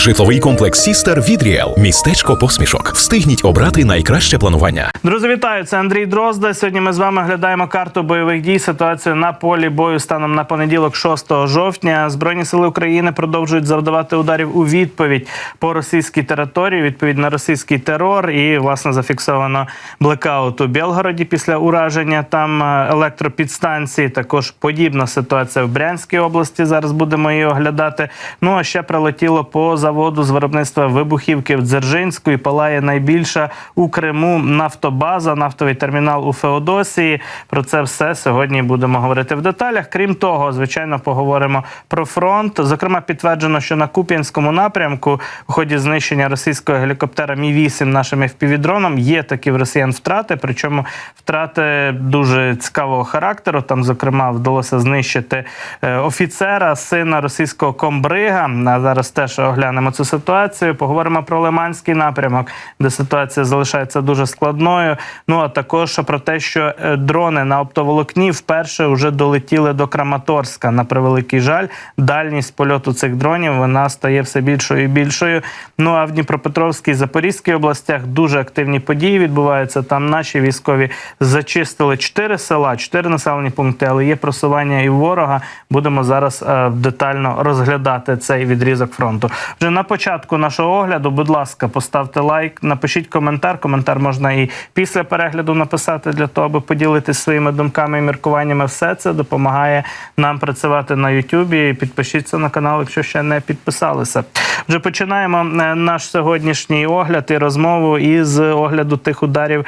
Житловий комплекс Сістер від Ріел. Містечко посмішок. Встигніть обрати найкраще планування. Друзі, вітаю! Це Андрій Дрозда. Сьогодні ми з вами глядаємо карту бойових дій. Ситуацію на полі бою станом на понеділок, 6 жовтня. Збройні сили України продовжують завдавати ударів у відповідь по російській території, відповідь на російський терор. І власне зафіксовано блекаут у Білгороді після ураження там е, електропідстанції. Також подібна ситуація в Брянській області. Зараз будемо її оглядати. Ну а ще прилетіло по заводу з виробництва вибухівки в Дзержинську і палає найбільша у Криму нафтобаза, нафтовий термінал у Феодосії. Про це все сьогодні будемо говорити в деталях. Крім того, звичайно, поговоримо про фронт. Зокрема, підтверджено, що на Куп'янському напрямку у ході знищення російського гелікоптера Мі 8 нашим FPV-дроном є такі в росіян втрати. Причому втрати дуже цікавого характеру. Там, зокрема, вдалося знищити е, офіцера, сина російського комбрига. А зараз теж оглянемо цю ситуацію. Поговоримо про Лиманський напрямок, де ситуація залишається дуже складною. Ну а також про те, що е, дрони на оптоволокні вперше вже долетіли до Краматорська. На превеликий жаль, дальність польоту цих дронів вона стає все більшою і більшою. Ну а в Дніпропетровській Запорізькій областях дуже активні події відбуваються. Там наші військові зачистили чотири села, чотири населені пункти, але є просування і ворога. Будемо зараз е, детально розглядати цей відрізок фронту. Вже на початку нашого огляду, будь ласка, поставте лайк, напишіть коментар. Коментар можна і після перегляду написати для того, аби поділитися своїми думками і міркуваннями. Все це допомагає нам працювати на Ютубі. Підпишіться на канал, якщо ще не підписалися. Вже починаємо е, наш сьогоднішній огляд і розмову із огляду тих ударів,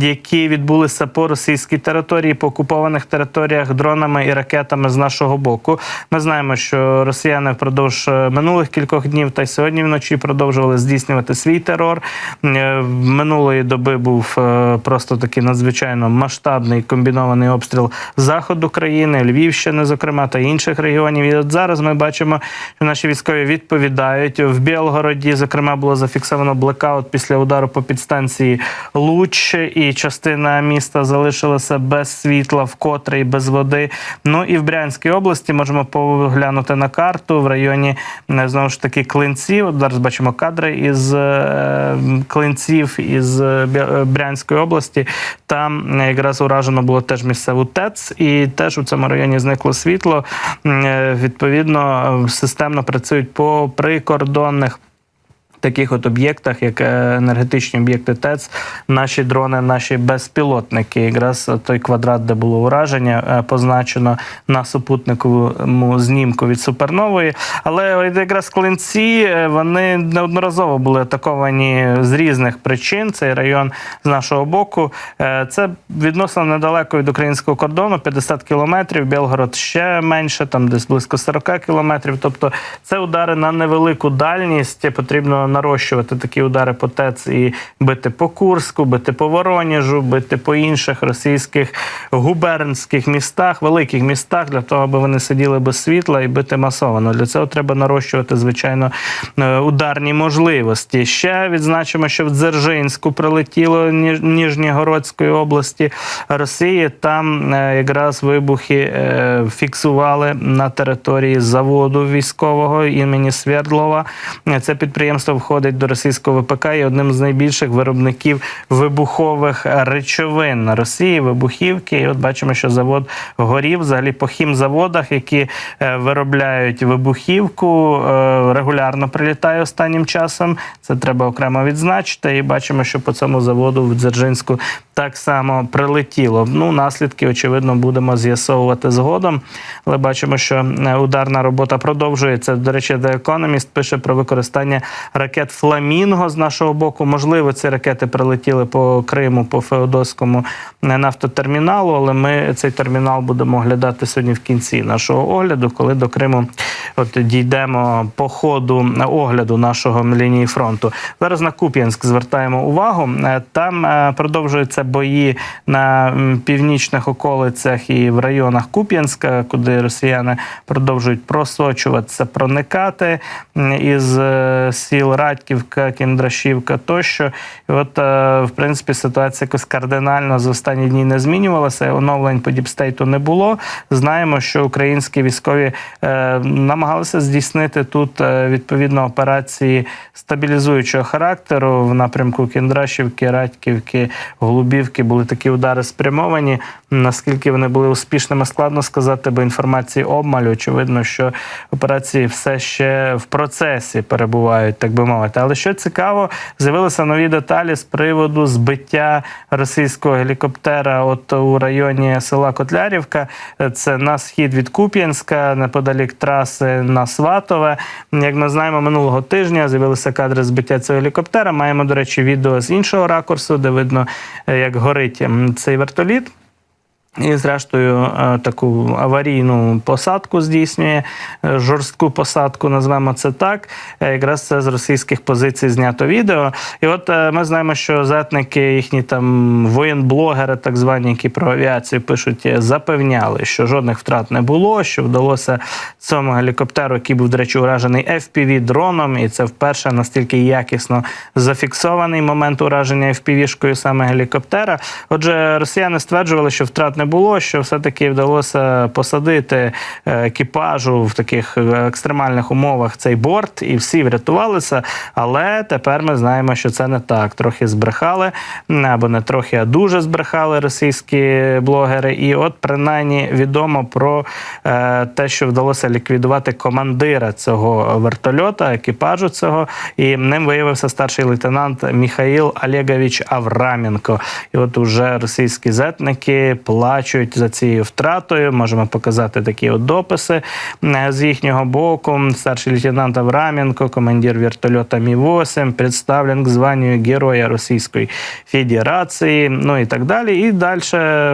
які відбулися по російській території, по окупованих територіях дронами і ракетами з нашого боку. Ми знаємо, що росіяни впродовж е, минулих кількох днів та й сьогодні вночі продовжували здійснювати свій терор. Е, Минулої доби був е, просто такий надзвичайно масштабний комбінований обстріл заходу країни, Львівщини, зокрема, та інших регіонів. І от зараз ми бачимо, що наші військові відповідають в Білгороді. Зокрема, було зафіксовано блекаут після удару по підстанції Луч, і частина міста залишилася без світла, вкотре і без води. Ну і в Брянській області можемо поглянути на карту в районі е, знову ж таки клинців. Зараз бачимо кадри із е, клинців із е, е, Брянської області. Там якраз уражено було теж місцеву ТЕЦ, і теж у цьому районі зникло світло. Відповідно, системно працюють по прикордонних. Таких от об'єктах, як е, енергетичні об'єкти ТЕЦ, наші дрони, наші безпілотники. Якраз той квадрат, де було ураження, е, позначено на супутниковому знімку від супернової. Але якраз клинці е, вони неодноразово були атаковані з різних причин. Цей район з нашого боку. Це відносно недалеко від українського кордону, 50 кілометрів. Білгород ще менше, там десь близько 40 кілометрів. Тобто це удари на невелику дальність. Потрібно нарощувати такі удари по ТЕЦ і бити по Курську, бити по Вороніжу, бити по інших російських губернських містах, великих містах, для того, аби вони сиділи без світла і бити масово. Для цього треба нарощувати, звичайно, е, ударні можливості. Ще відзначимо, що в Дзержинську прилетіло Ніж- Ніжнігородської області Росії. Там е, якраз вибухи е, фіксували на території заводу військового імені Свердлова. Це підприємство входить до російського ВПК і одним з найбільших виробників вибухових речовин на Росії, вибухівки. І от бачимо, що завод горів взагалі по хімзаводах, які е, виробляють вибухівку, е, регулярно прилітає останнім часом. Це треба окремо відзначити. І бачимо, що по цьому заводу в Дзержинську так само прилетіло. Ну, наслідки, очевидно, будемо з'ясовувати згодом. Але бачимо, що е, ударна робота продовжується. До речі, The Economist пише про використання ракет Фламінго з нашого боку. Можливо, ці ракети прилетіли по Криму, по Феодоському е, нафтотерміналу, але ми цей термінал будемо оглядати сьогодні в кінці нашого огляду, коли до Криму от дійдемо по ходу огляду нашого лінії фронту. Зараз на Куп'янськ звертаємо увагу. Е, Там е, продовжуються бої на північних околицях і в районах Куп'янська, куди росіяни продовжують просочуватися, проникати із сіл Радьківка, Кіндрашівка тощо. І от, е, в принципі, ситуація якось кардинально за останні дні не змінювалася. Оновлень по діпстейту не було. Знаємо, що українські військові е, намагалися здійснити тут е, відповідно операції стабілізуючого характеру в напрямку Кіндрашівки, Радьківки, Голубівки. Були такі удари спрямовані. Наскільки вони були успішними, складно сказати, бо інформації обмаль. Очевидно, що операції все ще в процесі перебувають, так би мовити. Але що цікаво, з'явилися нові деталі з приводу збиття російського гелікоптера. От у районі села Котлярівка, це на схід від Куп'янська, неподалік траси на Сватове. Як ми знаємо, минулого тижня з'явилися кадри збиття цього гелікоптера. Маємо, до речі, відео з іншого ракурсу, де видно, е, як горить цей вертоліт. І, зрештою, е, таку аварійну посадку здійснює, е, жорстку посадку, назвемо це так. Е, Якраз це з російських позицій знято відео. І от ми знаємо, що зетники, їхні там воєнблогери, так звані, які про авіацію пишуть, запевняли, що жодних втрат не було, що вдалося цьому гелікоптеру, який був, до речі, уражений fpv дроном, і це вперше настільки якісно зафіксований момент ураження FPV-шкою саме гелікоптера. Отже, росіяни стверджували, що втрат не було, що все-таки вдалося посадити е, екіпажу в таких е, екстремальних умовах цей борт, і всі врятувалися. Але тепер ми знаємо, що це не так. Трохи збрехали, або не трохи, а дуже збрехали російські блогери. І от принаймні відомо про е, те, що вдалося ліквідувати командира цього вертольота, екіпажу цього, і ним виявився старший лейтенант Міхаїл Олегович Авраменко. І от уже російські зетники плачуть за цією втратою. Можемо показати такі от дописи е, з їхнього боку. Старший лейтенант Авраменко, командир вертольота Мі-8, представлен к званню Героя Російської Федерації, ну і так далі. І далі,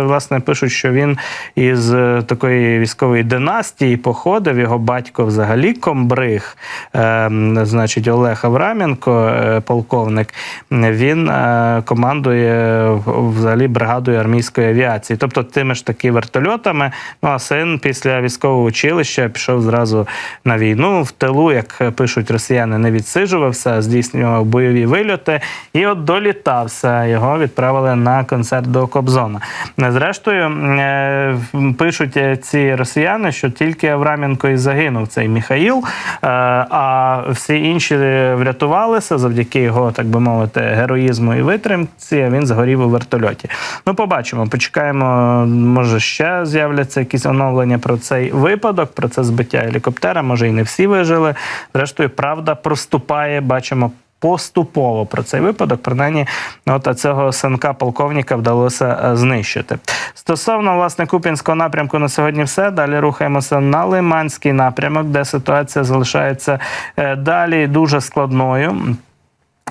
власне, пишуть, що він із е, такої військової династії походив. Його батько взагалі комбриг, е, значить, Олег Авраменко, е, полковник. Він командує взагалі бригадою армійської авіації, тобто тими ж таки вертольотами. Ну а син після військового училища пішов зразу на війну в тилу, як пишуть росіяни, не відсиджувався, здійснював бойові вильоти. І от долітався. Його відправили на концерт до Кобзона. Зрештою, е, пишуть е, ці росіяни, що тільки Авраменко і загинув цей Міхаїл, е, а всі інші врятувалися завдяки його, так би мовити, героїзму і витримці. Він згорів у вертольоті. Ну, побачимо, почекаємо. Може, ще з'являться якісь оновлення про цей випадок, про це збиття гелікоптера. Може, і не всі вижили. Зрештою, правда проступає. Бачимо. Поступово про цей випадок, принаймні, от цього синка полковника вдалося е, знищити. Стосовно власне Куп'янського напрямку на сьогодні, все. Далі рухаємося на Лиманський напрямок, де ситуація залишається е, далі дуже складною.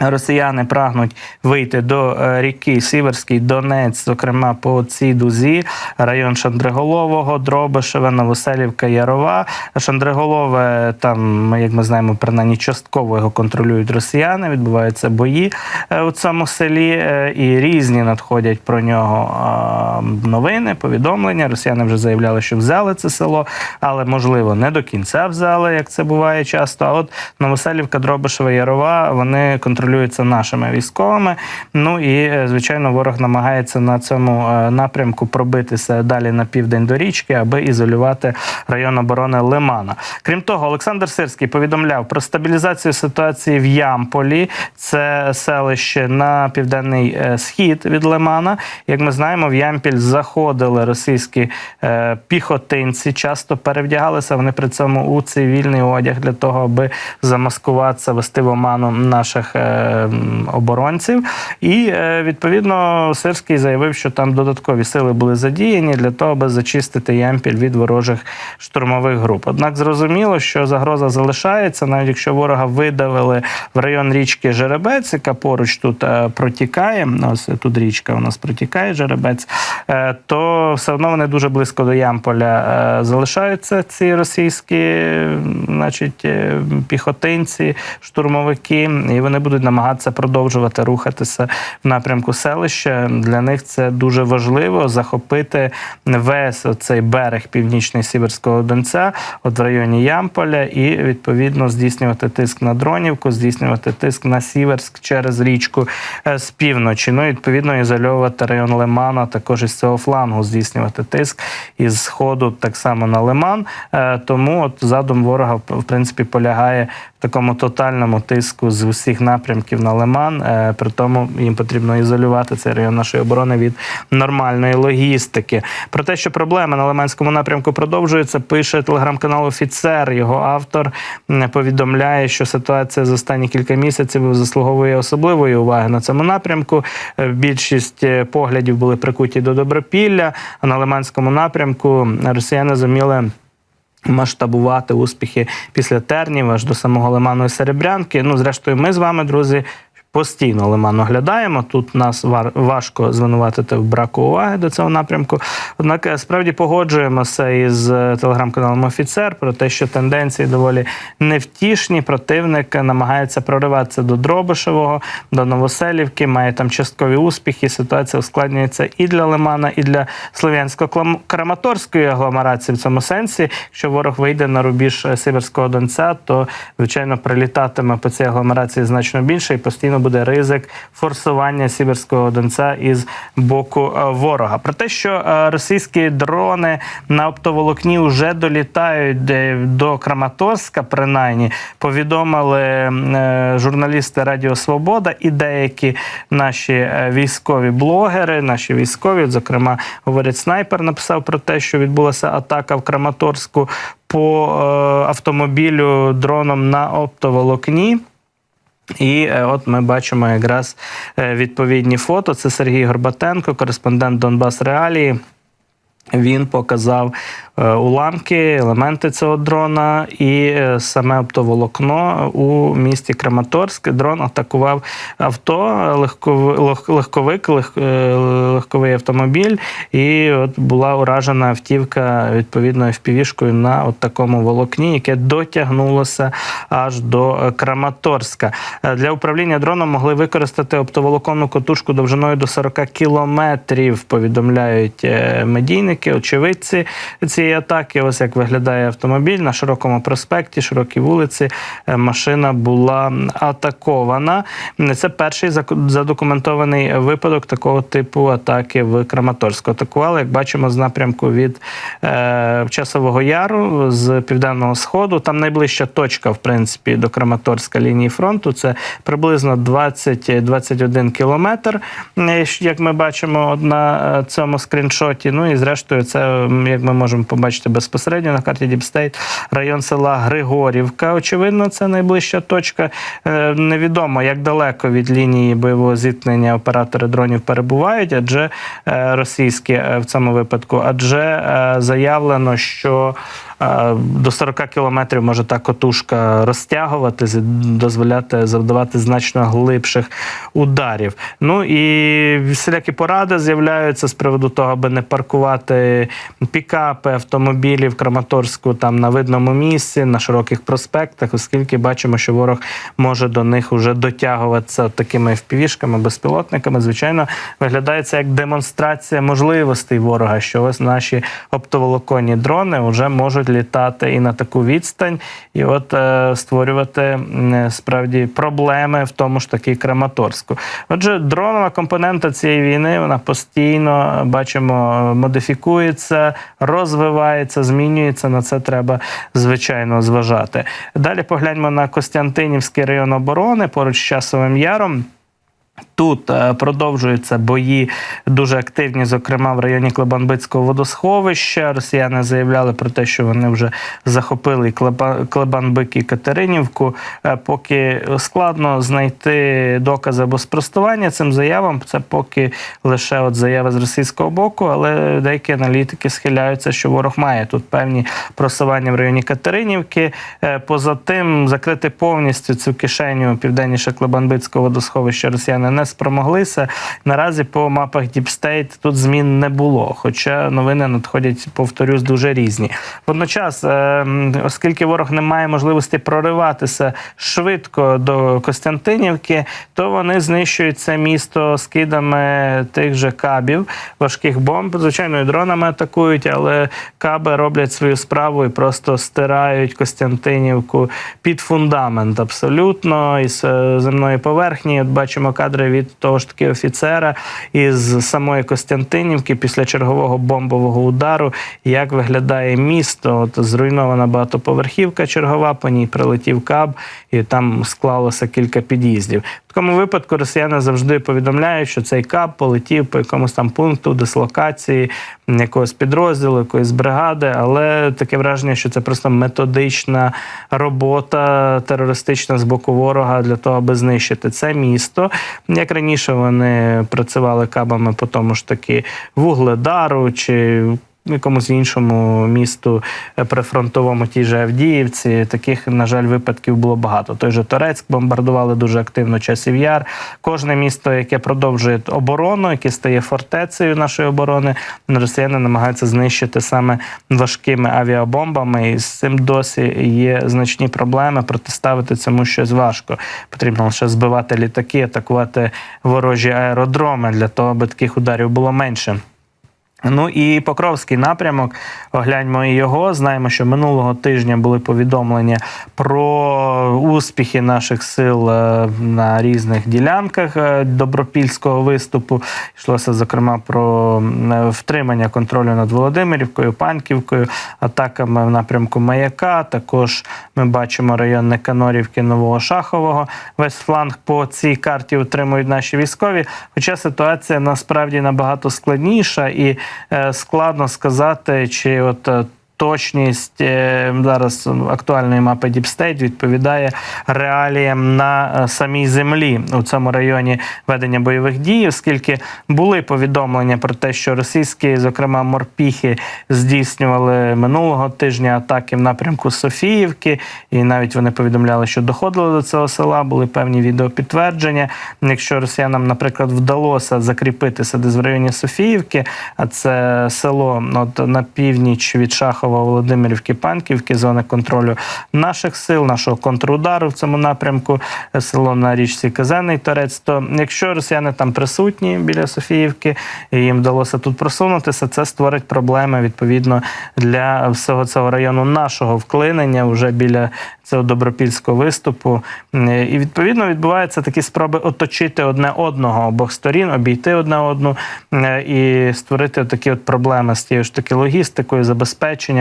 Росіяни прагнуть вийти до е, ріки Сіверський Донець, зокрема по цій дузі, район Шандриголового, Дробишеве, Новоселівка, Ярова. Шандриголове там, як ми знаємо, принаймні частково його контролюють росіяни. Відбуваються бої е, у цьому селі, е, і різні надходять про нього новини, повідомлення. Росіяни вже заявляли, що взяли це село, але можливо не до кінця взяли, як це буває часто. А от Новоселівка, Дробишева, Ярова вони контролюються нашими військовими. Ну і е, звичайно, ворог намагається на цьому е, напрямку пробитися далі на південь до річки, аби ізолювати район оборони Лимана. Крім того, Олександр Сирський повідомляв про стабілізацію ситуації в Ямполі. Це селище на південний е, схід від Лимана. Як ми знаємо, в Ямпіль заходили російські піхотинці, часто перевдягалися вони при цьому у цивільний одяг для того, аби замаскуватися, вести в оману наших оборонців. І е, відповідно Сирський заявив, що там додаткові сили були задіяні для того, аби зачистити Ямпіль від ворожих штурмових груп. Однак зрозуміло, що загроза залишається, навіть якщо ворога видавили в район річки Жеребець, яка поруч тут е, протікає. Ось тут річка у нас протікає Жеребець, е, то все одно вони дуже близько до Ямполя залишаються ці російські, значить, піхотинці, штурмовики, і вони будуть намагатися продовжувати рухатися в напрямку селища. Для них це дуже важливо захопити весь цей берег північний Сіверського Донця, от в районі Ямполя, і відповідно здійснювати тиск на Дронівку, здійснювати тиск на Сіверськ через річку е, з півночі. Ну і відповідно ізольовувати район Лимана, також із цього флангу здійснювати тиск із сходу так само на Лиман. Е, Тому от задум ворога в принципі полягає такому тотальному тиску з усіх напрямків на Лиман. Е, При тому їм потрібно ізолювати цей район нашої оборони від нормальної логістики. Про те, що проблеми на Лиманському напрямку продовжуються, пише телеграм-канал Офіцер. Його автор повідомляє, що ситуація за останні кілька місяців заслуговує особливої уваги на цьому напрямку. Е, Більшість е, поглядів були прикуті до Добропілля, а на Лиманському напрямку росіяни зуміли масштабувати успіхи після тернів аж до самого Лиману і Серебрянки. Ну, зрештою, ми з вами, друзі. Постійно лиман оглядаємо. Тут нас важко звинуватити в браку уваги до цього напрямку. Однак е, справді погоджуємося із е, телеграм-каналом Офіцер про те, що тенденції доволі невтішні. Противник намагається прориватися до Дробишевого, до Новоселівки, має там часткові успіхи. Ситуація ускладнюється і для Лимана, і для Слов'янсько-Краматорської агломерації в цьому сенсі. Якщо ворог вийде на рубіж е, Сіверського Донця, то звичайно прилітатиме по цій агломерації значно більше, і постійно буде ризик форсування Сіверського Донця із боку е, ворога. Про те, що е, російські дрони на оптоволокні вже долітають е, до Краматорська, принаймні повідомили журналісти Радіо Свобода і деякі наші військові блогери, наші військові, зокрема, говорять, снайпер написав про те, що відбулася атака в Краматорську по автомобілю дроном на оптоволокні. І е, от ми бачимо якраз е, відповідні фото. Це Сергій Горбатенко, кореспондент Донбас Реалії. Він показав е, уламки, елементи цього дрона і е, саме оптоволокно у місті Краматорськ. Дрон атакував авто, легков- легковик, е, легковий автомобіль, і от була уражена автівка відповідно впівішкою на от такому волокні, яке дотягнулося аж до Краматорська. Для управління дроном могли використати оптоволоконну котушку довжиною до 40 кілометрів. Повідомляють е, медійники, очевидці цієї атаки. Ось як виглядає автомобіль на широкому проспекті, широкій вулиці. е, Машина була атакована. Це перший задокументований випадок такого типу атаки в Краматорську. Атакували, як бачимо, з напрямку від е, Часового Яру з південного сходу. Там найближча точка, в принципі, до Краматорська лінії фронту. Це приблизно 20-21 кілометр, е, як ми бачимо на е, цьому скріншоті. Ну і зрештою, це як ми можемо побачити безпосередньо на карті Діпстейт, район села Григорівка. Очевидно, це найближча точка. Е, Невідомо, як далеко від лінії бойового зіткнення оператори дронів перебувають, адже е, російські е, в цьому випадку, адже заявлено, що до 40 кілометрів може та котушка розтягуватися, дозволяти завдавати значно глибших ударів. Ну і всілякі поради з'являються з приводу того, аби не паркувати пікапи, автомобілі в Краматорську там на видному місці, на широких проспектах, оскільки бачимо, що ворог може до них вже дотягуватися такими впівішками, безпілотниками. Звичайно, виглядає це як демонстрація можливостей ворога, що ось наші оптоволоконні дрони вже можуть літати і на таку відстань, і от е, створювати справді проблеми в тому ж таки Краматорську. Отже, дронова компонента цієї війни вона постійно бачимо модифікується, розвивається, змінюється. На це треба звичайно зважати. Далі погляньмо на Костянтинівський район оборони поруч з часовим яром. Тут е, продовжуються бої дуже активні, зокрема в районі Клебанбицького водосховища. Росіяни заявляли про те, що вони вже захопили Клебанбик і Катеринівку. Е, Поки складно знайти докази або спростування цим заявам. Це поки лише от заяви з російського боку, але деякі аналітики схиляються, що ворог має тут певні просування в районі Катеринівки. Е, Поза тим, закрити повністю цю кишеню південніше Клебанбицького водосховища росіяни вони не спромоглися. Наразі по мапах State тут змін не було. Хоча новини надходять, повторюсь, дуже різні. Водночас, е, оскільки ворог не має можливості прориватися швидко до Костянтинівки, то вони знищують це місто скидами тих же кабів, важких бомб. Звичайно, і дронами атакують, але каби роблять свою справу і просто стирають Костянтинівку під фундамент абсолютно із е, земної поверхні. От бачимо кадри від того ж таки офіцера із самої Костянтинівки після чергового бомбового удару. Як виглядає місто? От зруйнована багатоповерхівка чергова, по ній прилетів каб, і там склалося кілька під'їздів. В такому випадку росіяни завжди повідомляють, що цей каб полетів по якомусь там пункту дислокації якогось підрозділу, якоїсь бригади, але таке враження, що це просто методична робота терористична з боку ворога для того, аби знищити це місто. Як раніше вони працювали кабами по тому ж таки вугледару чи якомусь іншому місту е, прифронтовому тій же Авдіївці. Таких, на жаль, випадків було багато. Той же Торецьк бомбардували дуже активно часів яр. Кожне місто, яке продовжує оборону, яке стає фортецею нашої оборони, росіяни намагаються знищити саме важкими авіабомбами. І з цим досі є значні проблеми. Протиставити цьому щось важко. Потрібно лише збивати літаки, атакувати ворожі аеродроми для того, аби таких ударів було менше. Ну і Покровський напрямок. Огляньмо його. Знаємо, що минулого тижня були повідомлення про успіхи наших сил е, на різних ділянках е, добропільського виступу. Йшлося зокрема про е, втримання контролю над Володимирівкою, Панківкою, атаками в напрямку Маяка. Також ми бачимо район Неканорівки Нового Шахового. Весь фланг по цій карті утримують наші військові. Хоча ситуація насправді набагато складніша і складно сказати, чи от. Точність е, зараз актуальної мапи State відповідає реаліям на е, самій землі у цьому районі ведення бойових дій, оскільки були повідомлення про те, що російські, зокрема морпіхи, здійснювали минулого тижня атаки в напрямку Софіївки, і навіть вони повідомляли, що доходили до цього села. Були певні відеопідтвердження. Якщо росіянам, наприклад, вдалося закріпитися десь в районі Софіївки, а це село от, на північ від Шахова, Володимирівки, Панківки, зони контролю наших сил, нашого контрудару в цьому напрямку, село на річці Казенний Торець. То якщо росіяни там присутні біля Софіївки, і їм вдалося тут просунутися, це створить проблеми відповідно для всього цього району нашого вклинення вже біля цього добропільського виступу. І відповідно відбуваються такі спроби оточити одне одного обох сторін, обійти одне одну е, і створити такі от проблеми з тією ж таки логістикою, забезпеченням.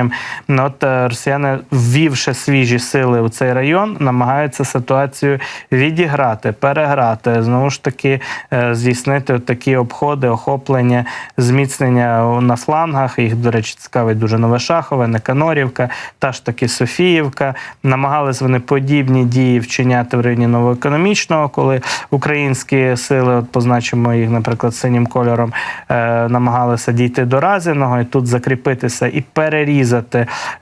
Ну, От е, росіяни, ввівши свіжі сили у цей район, намагаються ситуацію відіграти, переграти, знову ж таки е, здійснити такі обходи, охоплення, зміцнення на флангах. Їх, до речі, цікавить дуже Нове Шахове, Неканорівка, та ж таки Софіївка. Намагались вони подібні дії вчиняти в районі новоекономічного, коли українські сили, от позначимо їх, наприклад, синім кольором, е, намагалися дійти до Разіного і тут закріпитися і перерізати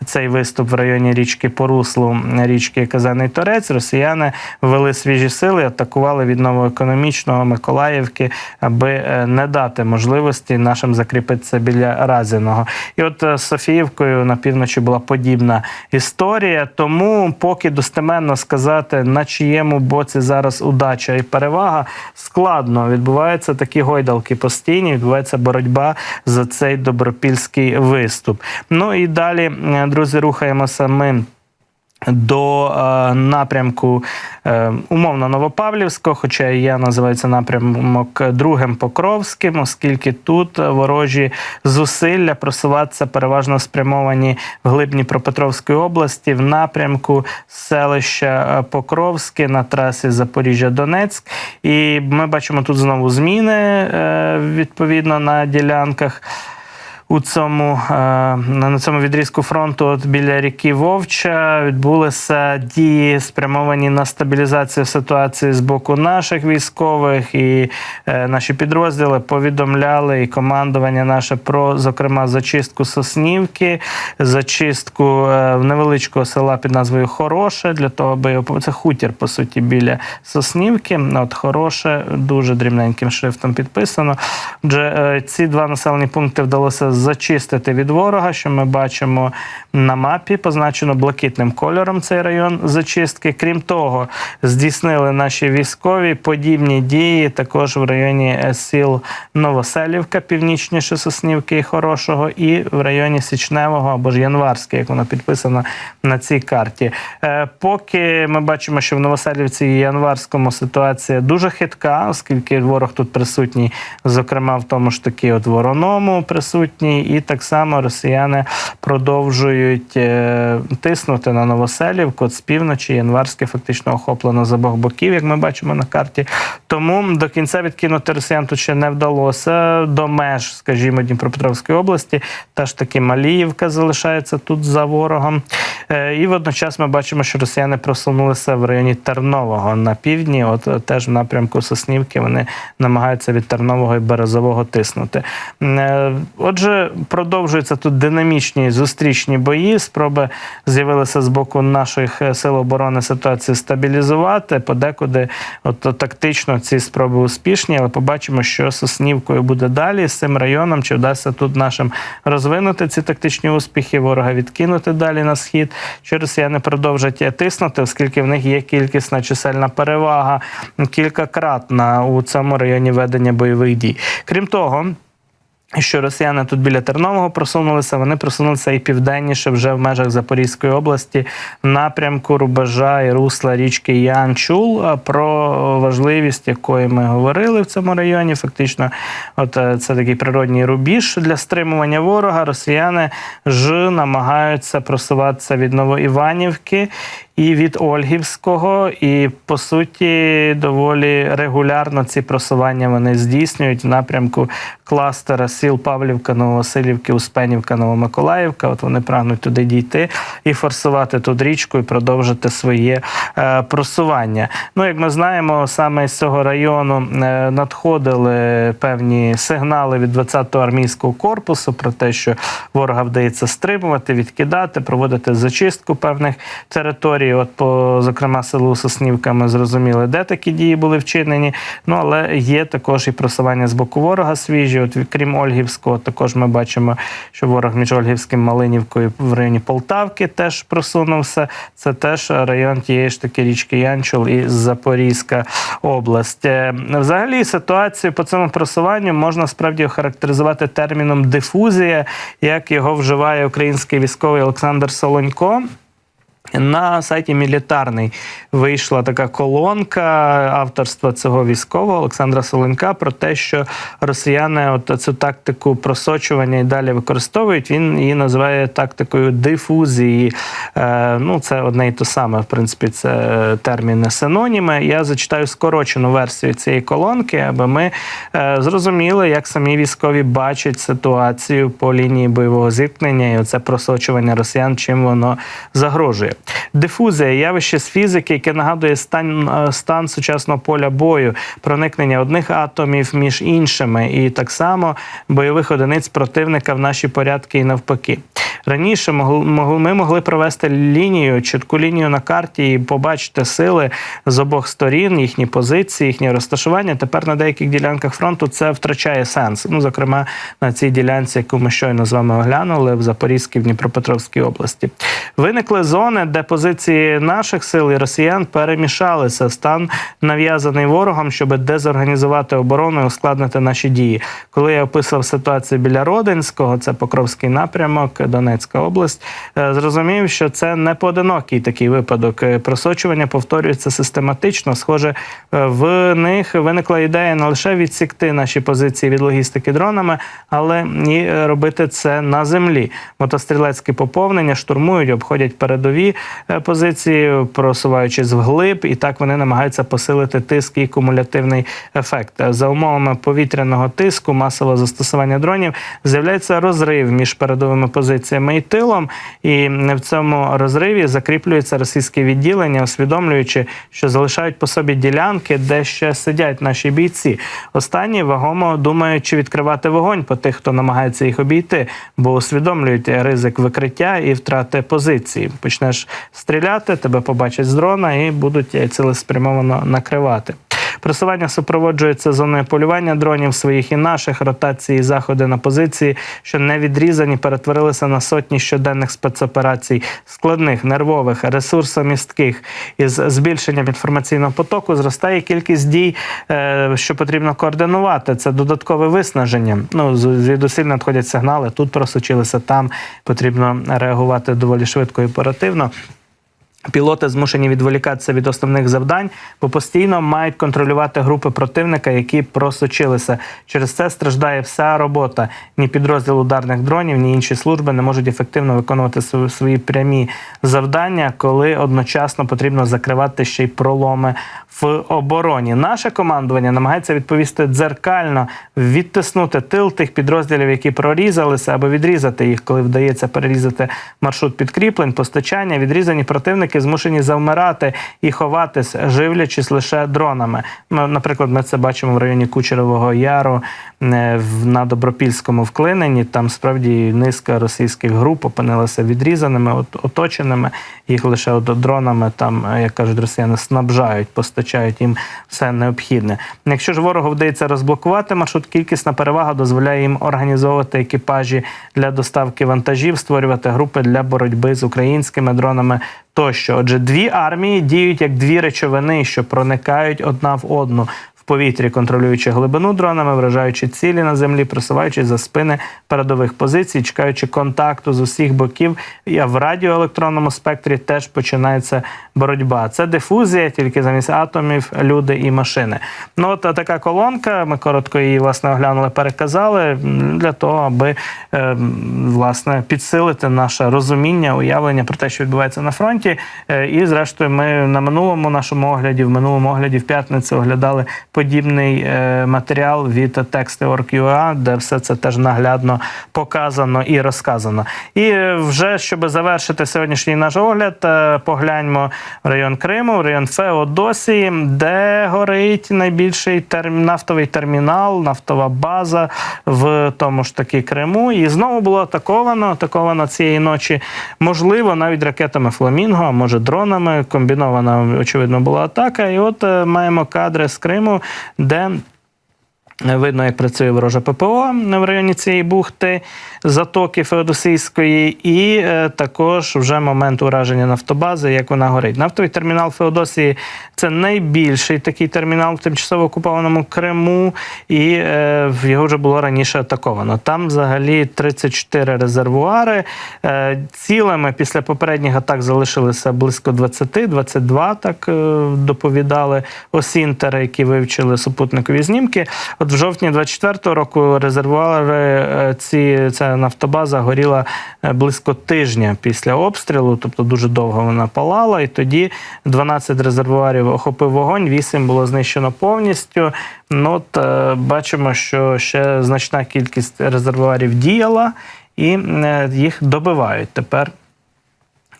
цей виступ в районі річки по руслу річки Казаний Торець. Росіяни ввели свіжі сили, атакували від новоекономічного Миколаївки, аби е, не дати можливості нашим закріпитися біля Разіного. І от е, з Софіївкою на півночі була подібна історія. Тому, поки достеменно сказати, на чиєму боці зараз удача і перевага, складно відбуваються такі гойдалки постійні. Відбувається боротьба за цей добропільський виступ. Ну і далі, е, друзі, рухаємося ми. До е, напрямку е, умовно Новопавлівського, хоча я називаю напрямок другим Покровським, оскільки тут ворожі зусилля просуватися переважно спрямовані в глиб Дніпропетровської області в напрямку селища е, Покровське на трасі Запоріжжя-Донецьк. І ми бачимо тут знову зміни е, відповідно на ділянках. У цьому е, на цьому відрізку фронту, от біля ріки Вовча, відбулися дії, спрямовані на стабілізацію ситуації з боку наших військових, і е, наші підрозділи повідомляли і командування наше про, зокрема, зачистку Соснівки, зачистку е, невеличкого села під назвою Хороше, для того, аби це хутір, по суті, біля Соснівки. От Хороше, дуже дрібненьким шрифтом підписано. Отже, ці два населені пункти вдалося зачистити від ворога, що ми бачимо на мапі, позначено блакитним кольором цей район зачистки. Крім того, здійснили наші військові подібні дії також в районі е, сіл Новоселівка, північніше Соснівки і Хорошого, і в районі Січневого або ж Январське, як воно підписано на цій карті. Е, Поки ми бачимо, що в Новоселівці і Январському ситуація дуже хитка, оскільки ворог тут присутній, зокрема в тому ж таки от Вороному присутній, і так само росіяни продовжують е, тиснути на Новоселівку. З півночі Январське фактично охоплено з обох боків, як ми бачимо на карті. Тому до кінця відкинути росіян тут ще не вдалося. До меж, скажімо, Дніпропетровської області, та ж таки Маліївка залишається тут за ворогом. Е, І водночас ми бачимо, що росіяни просунулися в районі Тернового на півдні. От е, теж в напрямку Соснівки вони намагаються від Тернового і Березового тиснути. Е, Продовжуються тут динамічні зустрічні бої. Спроби з'явилися з боку наших е, сил оборони ситуацію стабілізувати. Подекуди, от е, тактично ці спроби успішні, але побачимо, що Соснівкою буде далі з цим районом. Чи вдасться тут нашим розвинути ці тактичні успіхи, ворога відкинути далі на схід. Чи росіяни продовжать тиснути, оскільки в них є кількісна чисельна перевага кількакратна у цьому районі ведення бойових дій. Крім того. Що росіяни тут біля Тернового просунулися, вони просунулися і південніше вже в межах Запорізької області, в напрямку рубежа і русла річки Янчул. Про важливість якої ми говорили в цьому районі. Фактично, от е, це такий природній рубіж для стримування ворога. Росіяни ж намагаються просуватися від Новоіванівки і від Ольгівського, і по суті доволі регулярно ці просування вони здійснюють в напрямку кластера сіл Павлівка, Нововасилівки, Успенівка, Новомиколаївка. От вони прагнуть туди дійти і форсувати тут річку і продовжити своє е, просування. Ну, як ми знаємо, саме з цього району е, надходили певні сигнали від 20-го армійського корпусу про те, що ворога вдається стримувати, відкидати, проводити зачистку певних територій. От по зокрема селу Соснівка, ми зрозуміли, де такі дії були вчинені. Ну але є також і просування з боку ворога свіжі. От крім Ольгівського, також ми бачимо, що ворог між Ольгівським Малинівкою в районі Полтавки теж просунувся. Це теж район тієї ж таки річки Янчул і Запорізька область. Е, Взагалі ситуацію по цьому просуванню можна справді охарактеризувати терміном дифузія, як його вживає український військовий Олександр Солонько. На сайті мілітарний вийшла така колонка авторства цього військового Олександра Соленка про те, що росіяни от цю тактику просочування і далі використовують. Він її називає тактикою дифузії. Е, ну, це одне і те саме, в принципі, це терміни синоніми. Я зачитаю скорочену версію цієї колонки, аби ми е, зрозуміли, як самі військові бачать ситуацію по лінії бойового зіткнення і оце просочування росіян, чим воно загрожує. Дифузія явище з фізики, яке нагадує стан, е, стан сучасного поля бою, проникнення одних атомів між іншими, і так само бойових одиниць противника в наші порядки і навпаки. Раніше ми могли провести лінію, чітку лінію на карті і побачити сили з обох сторін, їхні позиції, їхнє розташування. Тепер на деяких ділянках фронту це втрачає сенс. Ну, зокрема, на цій ділянці, яку ми щойно з вами оглянули в Запорізькій в Дніпропетровській області. Виникли зони, де позиції наших сил і росіян перемішалися. Стан нав'язаний ворогом, щоб дезорганізувати оборону і ускладнити наші дії. Коли я описував ситуацію біля Родинського, це Покровський напрямок, Донецька Донецька область, е, зрозумів, що це не поодинокий такий випадок. Е, Просочування повторюється систематично. Схоже, е, в них виникла ідея не лише відсікти наші позиції від логістики дронами, але і робити це на землі. Мотострілецькі поповнення штурмують, обходять передові позиції, просуваючись вглиб, і так вони намагаються посилити тиск і кумулятивний ефект. За умовами повітряного тиску, масового застосування дронів з'являється розрив між передовими позиціями і тилом, і в цьому розриві закріплюється російське відділення, усвідомлюючи, що залишають по собі ділянки, де ще сидять наші бійці. Останні вагомо думають, чи відкривати вогонь по тих, хто намагається їх обійти, бо усвідомлюють ризик викриття і втрати позиції. Почнеш стріляти, тебе побачать з дрона і будуть цілеспрямовано накривати. Просування супроводжується зоною полювання дронів своїх і наших ротації, заходи на позиції, що не відрізані, перетворилися на сотні щоденних спецоперацій, складних, нервових, ресурсомістких. Із збільшенням інформаційного потоку зростає кількість дій, е, що потрібно координувати. Це додаткове виснаження. Ну звідусіль надходять сигнали. Тут просочилися, там потрібно реагувати доволі швидко і оперативно. Пілоти змушені відволікатися від основних завдань, бо постійно мають контролювати групи противника, які просочилися. Через це страждає вся робота. Ні підрозділ ударних дронів, ні інші служби не можуть ефективно виконувати свої прямі завдання, коли одночасно потрібно закривати ще й проломи в обороні. Наше командування намагається відповісти дзеркально, відтиснути тил тих підрозділів, які прорізалися, або відрізати їх, коли вдається перерізати маршрут підкріплень, постачання. Відрізані противники змушені завмирати і ховатись, живлячись лише дронами. Ну, наприклад, ми це бачимо в районі Кучерового Яру е, на Добропільському вклиненні. Там справді низка російських груп опинилися відрізаними, от- оточеними. Їх лише дронами, там, е, як кажуть росіяни, снабжають, постачають їм все необхідне. Якщо ж ворогу вдається розблокувати маршрут, кількісна перевага дозволяє їм організовувати екіпажі для доставки вантажів, створювати групи для боротьби з українськими дронами. Тощо, отже, дві армії діють як дві речовини, що проникають одна в одну повітрі, контролюючи глибину дронами, вражаючи цілі на землі, просуваючись за спини передових позицій, чекаючи контакту з усіх боків. І в радіоелектронному спектрі теж починається боротьба. Це дифузія, тільки замість атомів, люди і машини. Ну от така колонка. Ми коротко її власне оглянули, переказали для того, аби е, власне підсилити наше розуміння, уявлення про те, що відбувається на фронті. Е, І, зрештою, ми на минулому нашому огляді, в минулому огляді в п'ятницю оглядали подібний е, матеріал від Texte.org.ua, де все це теж наглядно показано і розказано. І е, вже щоб завершити сьогоднішній наш огляд, е, погляньмо в район Криму, в район Феодосії, де горить найбільший терм... нафтовий термінал, нафтова база в тому ж таки Криму. І знову було атаковано. Атаковано цієї ночі, можливо, навіть ракетами Фламінго, а може дронами. Комбінована, очевидно, була атака. І от маємо кадри з Криму, де Видно, як працює вороже ППО в районі цієї бухти, затоки Феодосійської, і е, також вже момент ураження нафтобази, як вона горить. Нафтовий термінал Феодосії це найбільший такий термінал в тимчасово окупованому Криму, і е, його вже було раніше атаковано. Там взагалі 34 резервуари. Е, цілими після попередніх атак залишилися близько 20-22, так е, доповідали осінтери, які вивчили супутникові знімки. От в жовтні 24-го року резервуари е, ці ця нафтобаза горіла е, близько тижня після обстрілу, тобто дуже довго вона палала. І тоді 12 резервуарів охопив вогонь, 8 було знищено повністю. Ну от е, бачимо, що ще значна кількість резервуарів діяла, і їх добивають тепер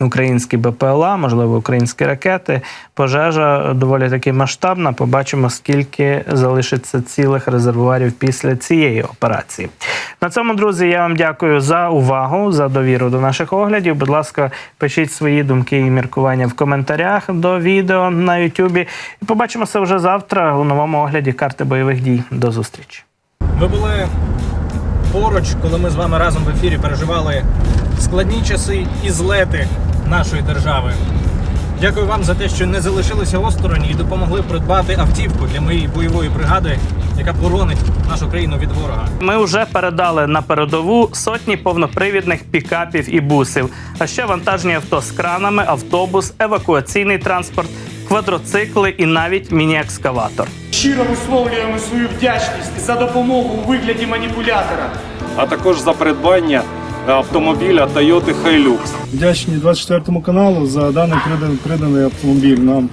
українські БПЛА, можливо, українські ракети. Пожежа доволі таки масштабна. Побачимо, скільки залишиться цілих резервуарів після цієї операції. На цьому, друзі, я вам дякую за увагу, за довіру до наших оглядів. Будь ласка, пишіть свої думки і міркування в коментарях до відео на Ютубі. І побачимося вже завтра у новому огляді карти бойових дій. До зустрічі. Ви були поруч, коли ми з вами разом в ефірі переживали складні часи і злети нашої держави. Дякую вам за те, що не залишилися осторонь і допомогли придбати автівку для моєї бойової бригади. яка боронить нашу країну від ворога. Ми вже передали на передову сотні повнопривідних пікапів і бусів, а ще вантажні авто з кранами, автобус, евакуаційний транспорт, квадроцикли і навіть міні-екскаватор. Щиро висловлюємо свою вдячність за допомогу у вигляді маніпулятора. а також за придбання автомобіля Toyota Hilux. Вдячні 24 каналу за даний приданий, автомобіль нам.